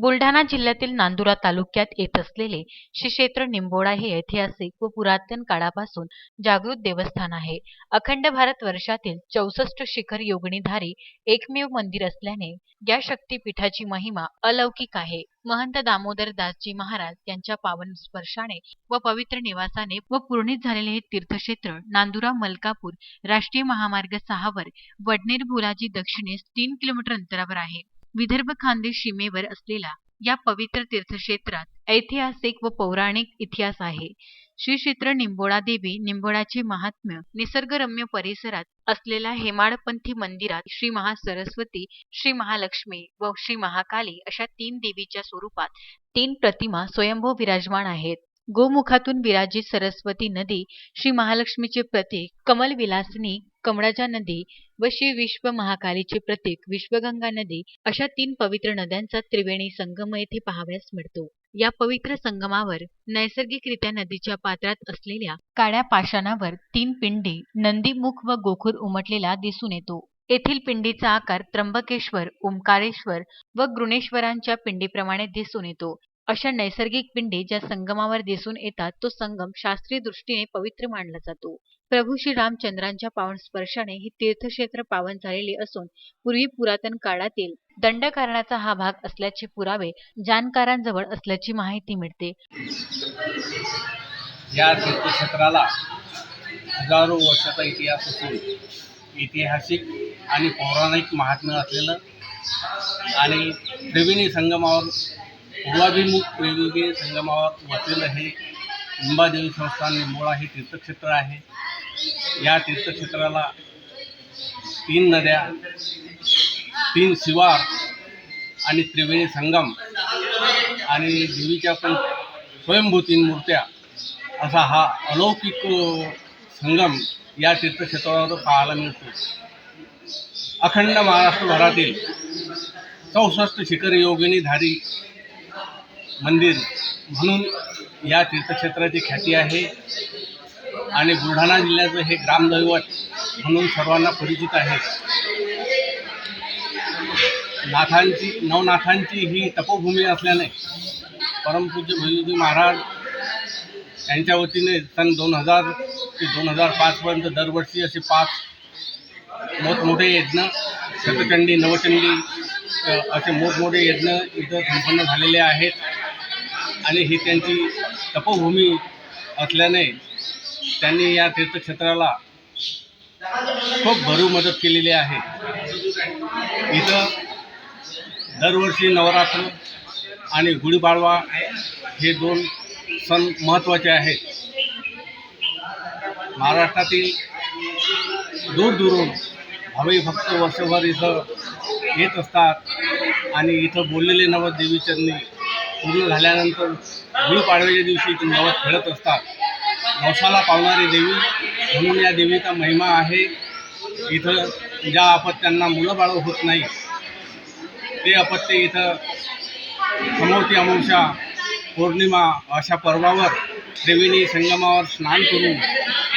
बुलढाणा जिल्ह्यातील नांदुरा तालुक्यात येत असलेले श्री क्षेत्र निंबोडा हे ऐतिहासिक व पुरातन काळापासून जागृत देवस्थान आहे. अखंड भारत वर्षातील चौसष्ट शिखर योगणीधारी एकमेव मंदिर असल्याने या शक्तीपीठाची महिमा अलौकिक आहे. महंत दामोदर दासजी महाराज यांच्या पावन स्पर्शाने व पवित्र निवासाने व पूर्णित झालेले हे तीर्थक्षेत्र नांदुरा मलकापूर राष्ट्रीय महामार्ग सहावर वडनेर भोलाजी दक्षिणेस तीन किलोमीटर अंतरावर आहे. विदर्भ खानदेश सीमेवर असलेला या पवित्र तीर्थक्षेत्रात ऐतिहासिक व पौराणिक इतिहास आहे. श्री क्षेत्र निंबोडा देवी निंबोडाचे महात्म्य निसर्गरम्य परिसरात असलेल्या हेमाडपंथी मंदिरात श्री महासरस्वती श्री महालक्ष्मी व श्री महाकाली अशा तीन देवीच्या स्वरूपात तीन प्रतिमा स्वयंभू विराजमान आहेत. गोमुखातून विराजित सरस्वती नदी श्री महालक्ष्मीचे प्रतीक कमल विलासनी कमळाच्या नदी व श्री विश्व महाकालीचे प्रतीक विश्वगंगा नदी अशा तीन पवित्र नद्यांचा त्रिवेणी संगम येथे पाहाव्यास मिळतो. या पवित्र संगमावर नैसर्गिकरित्या नदीच्या पात्रात असलेल्या काळ्या पाषाणावर तीन पिंडी नंदीमुख व गोखूर उमटलेला दिसून येतो. येथील पिंडीचा आकार त्र्यंबकेश्वर ओंकारेश्वर व गृणेश्वरांच्या पिंडीप्रमाणे दिसून येतो. अशा नैसर्गिक पिंडी ज्या संगमावर दिसून येतात तो संगम शास्त्रीय दृष्टीने पवित्र मानला जातो. प्रभू श्री रामचंद्रांच्या पावन स्पर्शाने ही तीर्थक्षेत्र पावन झालेले असून पूर्वी पुरातन काळातील दंडकारणाचा हा भाग असल्याचे पुरावे जाणकारांजवळ असल्याची माहिती मिळते. या तीर्थक्षेत्राला हजारो वर्षाचा इतिहास असून ऐतिहासिक आणि पौराणिक महात्म्य असलेलं आणि त्रिवेणी संगमावर पूर्वाभिमुख त्रिवेणी संगमावर वसलेलं हे अंबादेवी संस्थान निंबोळा हे तीर्थक्षेत्र आहे. या तीर्थक्षेत्राला तीन नद्या तीन शिवार आणि त्रिवेणी संगम आणि देवीच्या पण स्वयंभू तीन मूर्त्या असा हा अलौकिक संगम या तीर्थक्षेत्रावर पाहायला मिळतो. अखंड महाराष्ट्रभरातील चौसष्ट शिखर योगिनीधारी मंदिर म्हणून या तीर्थक्षेत्राची ख्याती आहे. आणि बुलढाणा जिल्ह्याचं हे ग्रामदैवत म्हणून सर्वांना परिचित आहे. नाथांची नवनाथांची ही तपोभूमी असल्याने परमपूज्य भैरवजी महाराज यांच्या वतीने सन दोन हजार ते दोन हजार पाचपर्यंत दरवर्षी असे पाच मोठमोठे यज्ञ शतचंडी नवचंडी असे मोठमोठे यज्ञ इथं संपन्न झालेले आहेत. आणि ही त्यांची तपोभूमी असल्याने त्यांनी या तीर्थक्षेत्राला खूप भरू मदत केलेली आहे. इथं दरवर्षी नवरात्र आणि गुढीपाडवा हे दोन सण महत्त्वाचे आहेत. महाराष्ट्रातील दूरदूरून भावी भक्त वर्षभर इथं येत असतात आणि इथं बोललेले नवदेवीचरणी पूर्ण झाल्यानंतर गुढीपाडव्याच्या दिवशी ते नवस खेळत असतात. नवसाला पावणारी देवी म्हणून या देवीचा महिमा आहे. इथं ज्या अपत्यांना मुलं बाळं होत नाही ते अपत्य इथं समोरती अमावस्या पौर्णिमा अशा पर्वावर देवीने संगमावर स्नान करून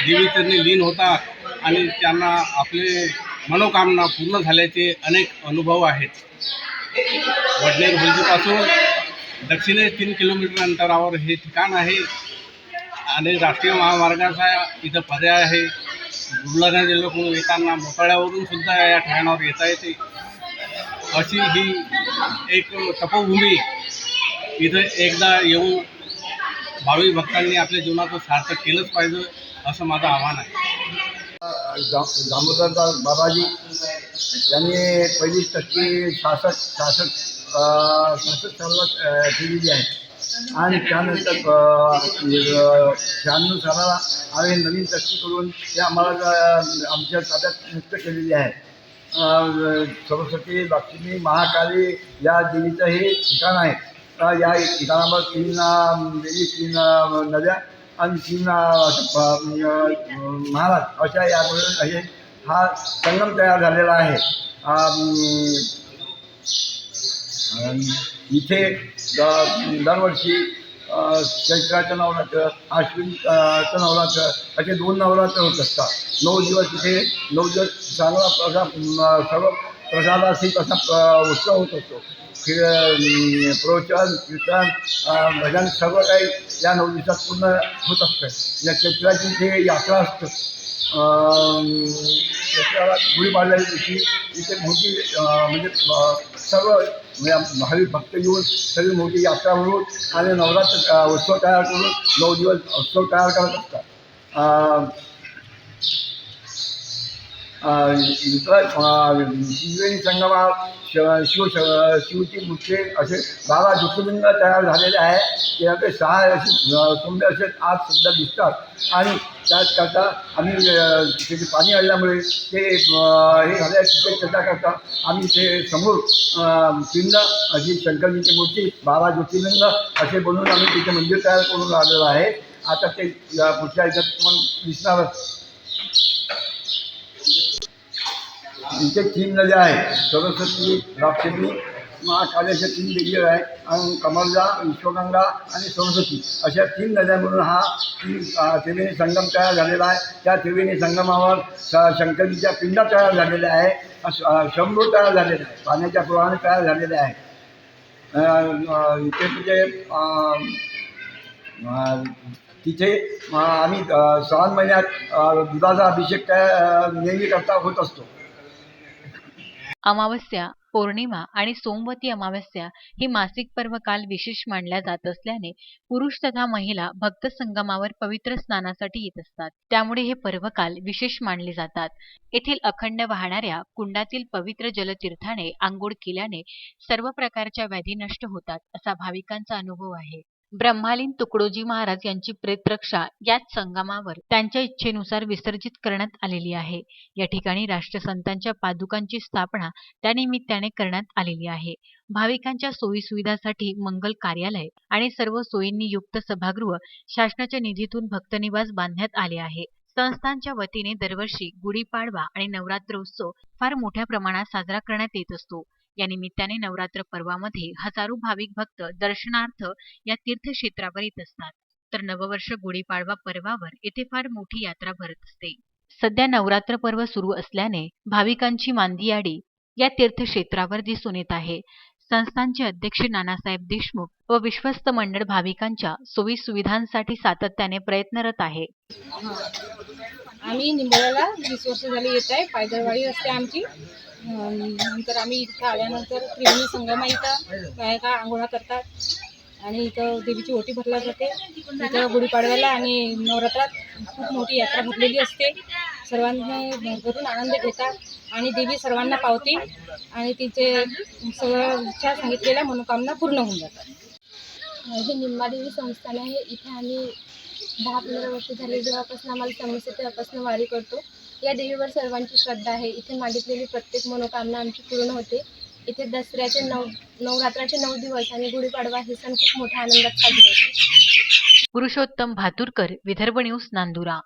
देवी त्यांनी लीन होतात आणि त्यांना आपले मनोकामना पूर्ण झाल्याचे अनेक अनुभव आहेत. वडनेर हुलजीपासून दक्षिणे तीन किलोमीटर अंतरावर हे ठिकाण आहे. आणि राष्ट्रीय महामार्गाचा इथं पर्याय आहे. बुलढाणा जिल्ह्यातून येताना मोताळ्यावरून सुद्धा या ठिकाणावर येता येते अशी ही एक तपोभूमी इथं एकदा येऊन भावी भक्तांनी आपल्या जीवनाचं सार्थक केलंच पाहिजे असं माझं आव्हान आहे. दामोदरदास बाबाजी यांनी पहिली टक्के शासक शासक अं, सहासष्ट सालात आहे. आणि त्यानंतर शहाण्णव सालाला आम्ही नवीन टक्के करून ते आम्हाला आमच्या ताब्यात मुक्त केलेली आहे. सरस्वती लक्ष्मी महाकाली या देवीचं हे ठिकाण आहे. या ठिकाणावर तीन देवी तीन नद्या आणि तीन महाराज अशा या हे हा संगम तयार झालेला आहे. इथे द- दरवर्षी चैत्राचं नवरात्र आश्विनचं नवरात्र असे दोन नवरात्र होत असतात. नऊ दिवस इथे नऊ दिवस चांगला प्रसाद सर्व प्रसादाशी असा उत्सव होत असतो. फिर प्रवचन कीर्तन भजन सर्व काही या नऊ दिवसात पूर्ण होत असतं. या चैत्राची इथे यात्रा असतं. अं, चैत्राला गुढीपाडल्याच्या दिवशी इथे मोठी म्हणजे सर्व म्हणजे भाविक भक्त येऊन सगळी मोठी यात्रा म्हणून आणि नवरात्र उत्सव तयार करून नऊ दिवस उत्सव तयार करत असतात. इतर संगमात शिव शिव शिवची मूर्ती असे बारा ज्योतिर्लिंग तयार झालेले आहे. त्यामध्ये सहा असे अं, असे आज सध्या दिसतात. आणि त्यात करता आम्ही त्याचे पाणी आणल्यामुळे ते हे झाले तिथे चर्चा करता आम्ही ते समोर पिंड अशी शंकरजीची मूर्ती बारा ज्योतिर्लिंग असे बनवून आम्ही तिथे मंदिर तयार करून राहिलेलं आहे. आता ते पुढच्या याच्यात पण दिसणारच. इथे तीन नद्या आहेत सरस्वती राक्षसी महाकाल्याच्या तीन देवी आहे. आणि कमलजा विश्वगंगा आणि सरस्वती अशा तीन नद्या म्हणून हा तीन त्रिवेणी संगम तयार झालेला आहे. त्या त्रिवेणी संगमावर श- शंकरीच्या पिंडा तयार झालेल्या आहे. शंभू तयार झालेला आहे. पाण्याच्या प्रवाहाने तयार झालेले आहे. इथे म्हणजे तिथे आम्ही श्रावण महिन्यात दुधाचा अभिषेक काय नेहमी करता होत असतो. अमावस्या पौर्णिमा आणि सोमवती अमावस्या ही मासिक पर्व काल विशेष मानल्या जात असल्याने पुरुष तथा महिला भक्त संगमावर पवित्र स्नानासाठी येत असतात. त्यामुळे हे पर्व काल विशेष मानले जातात. येथील अखंड वाहणाऱ्या कुंडातील पवित्र जलतीर्थाने आंघोळ केल्याने सर्व प्रकारच्या व्याधी नष्ट होतात असा भाविकांचा अनुभव आहे. ब्रह्मालीन तुकडोजी महाराज यांची प्रेतरक्षा याच संगमावर त्यांच्या इच्छेनुसार विसर्जित करण्यात आलेली आहे. या ठिकाणी राष्ट्रसंतांच्या पादुकांची स्थापना त्यानिमित्ताने करण्यात आलेली आहे. भाविकांच्या सोयीसुविधासाठी मंगल कार्यालय आणि सर्व सोयींनी युक्त सभागृह शासनाच्या निधीतून भक्तनिवास बांधण्यात आले आहे. संस्थांच्या वतीने दरवर्षी गुढीपाडवा आणि नवरात्रोत्सव फार मोठ्या प्रमाणात साजरा करण्यात येत असतो. या निमित्ताने नवरात्र पर्वामध्ये हजारो भाविक भक्त दर्शनार्थ या तीर्थक्षेत्रावर येत असतात. तर नववर्ष गुढीपाडवा पर्वावर येथे फार मोठी यात्रा भरत असते. सध्या नवरात्र पर्व सुरू असल्याने भाविकांची मांदियाडी या तीर्थक्षेत्रावर दिसून येत आहे. संस्थानचे अध्यक्ष नानासाहेब देशमुख व विश्वस्त मंडळ भाविकांच्या सोयी सुविधांसाठी सातत्याने प्रयत्नरत आहे. आम्ही निंबोळ्याला वीस वर्ष झाली येत आहे. पायदळवाडी असते आमची. नंतर आम्ही इथं आल्यानंतर त्रिवेणी संगमा इथं बायका आंघोळा करतात. आणि इथं देवीची ओटी भरल्या जाते. इथं गुढीपाडव्याला आणि नवरात्रात खूप मोठी यात्रा भरलेली असते. सर्वांनी भरभरून आनंद घेतात आणि देवी सर्वांना पावते आणि तिचे सगळं इच्छा सांगितलेल्या मनोकामना पूर्ण होऊन जातात. हे निंबादेवी संस्थान आहे. इथे आम्ही दहा पंधरा वर्ष झाले. जेव्हापासून आम्हाला समस्या तेव्हापासून वारी करतो या देवीवर सर्वांची श्रद्धा आहे. इथे मागितलेली प्रत्येक मनोकामना आमची पूर्ण होते. इथे दसऱ्याचे नऊ नवरात्राचे नऊ दिवस आणि गुढीपाडवा हे सण खूप मोठ्या आनंदात साजरे होते. पुरुषोत्तम भातुरकर विदर्भ न्यूज नांदुरा.